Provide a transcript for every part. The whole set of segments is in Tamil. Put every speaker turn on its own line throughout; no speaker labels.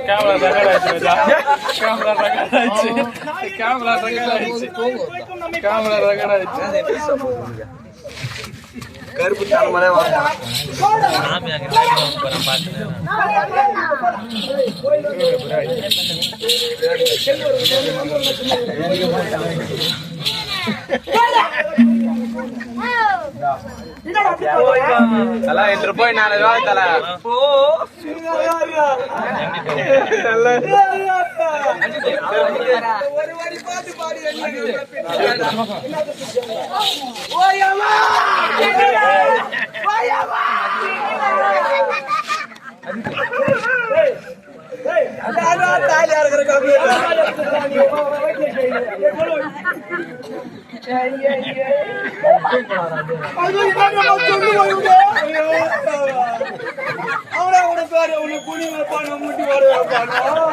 Camera record camera record camera record camera record
கருப்பு தலைமலை வாங்க தலா எட்டு போய் நாலு ரூபா தலா
தாலியா இருக்கிற அவனை பேர் அவனை குடி வைப்பானோ முட்டி வர வைப்பானோ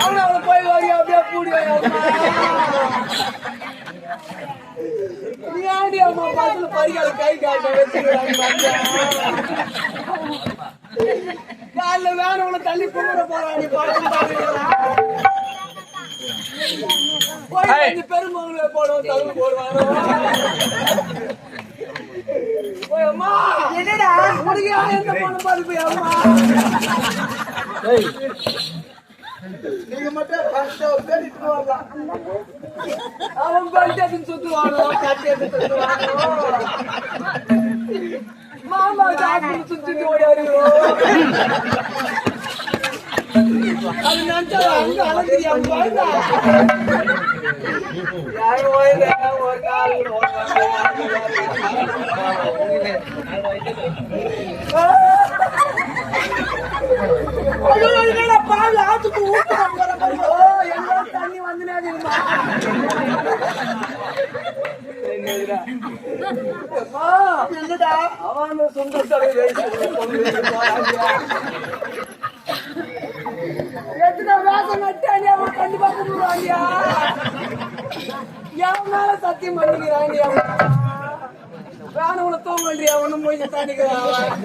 அவனை போய் வாங்கி அப்படியே கூடி நீ ஆண்டி அம்மா பஸ்ல பரிகால கை காட்ட வச்சுக்கிறாங்க காலைல வேணவனை தள்ளி கும்பிட போறான் நீ பார்த்து பாடுறா போய் கொஞ்சம் பெருமங்களை போடுவோம் தள்ளி போடுவாங்க நீங்க மட்டும் அவன் பல்டி சுத்துவானோ? மாமா சுத்திட்டு அது நினைச்சா அங்க அழகிரி அவன் பால் ஆத்துக்கு ஊத்து தண்ணி வந்துனே என்னடா அவன் சொந்த என் மேல சத்தியம் பண்ணிக்கிறான் வேணும் உன தூங்கன்றியா ஒண்ணும் போய் தாண்டிக்கிறான்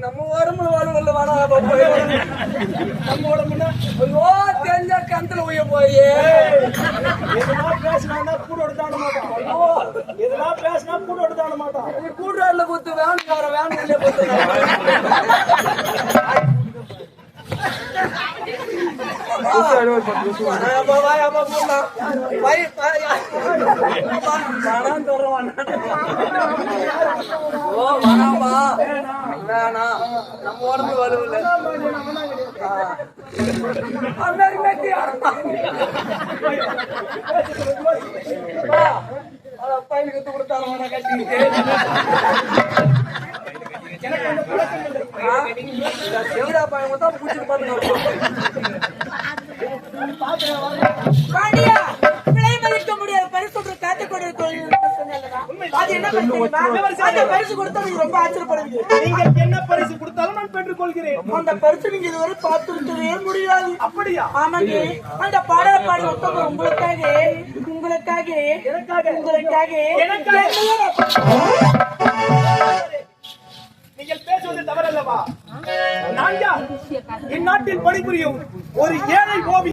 நம்ம உடம்புல வேணா போய் நம்ம உடம்புனா கந்தல உய போய்.
எதனா பேசினா கூட எடுத்தான மாட்டான். எதனா பேசினா கூட எடுத்தான மாட்டான்.
நீ கூட்டுறாருல குத்து வாய் வேணாம் சொல்றேன் ஓ வேணாமா வேணாம். நம்ம உடம்பு வலுவில்ல அண்ணாடி மெட்டியா பையனுக்கு கத்து கொடுத்தாலும் வேணா கட்டிக்கிட்டு பையன் பிடிச்சிட்டு
அந்த பரிசு கொடுத்தா நீங்க ரொம்ப ஆச்சரியப்படுவீங்க.
நீங்கள் என்ன பரிசு கொடுத்தாலும் நான் பெற்றுக் கொள்கிறேன்
அந்த பரிசு நீங்க இதுவரை பார்த்திருக்கவே முடியாது.
அப்படியா?
ஆமாங்க. அந்த பாடல பாடி ஒருத்தவங்க உங்களுக்காக உங்களுக்காக
எனக்காக?
உங்களுக்காக
எனக்காக.
என்னையே
நீங்கள் பேசுவது தவறல்லவா? நான் யார்? இந்நாட்டில் பணிபுரியும் ஒரு ஏழை ஓவி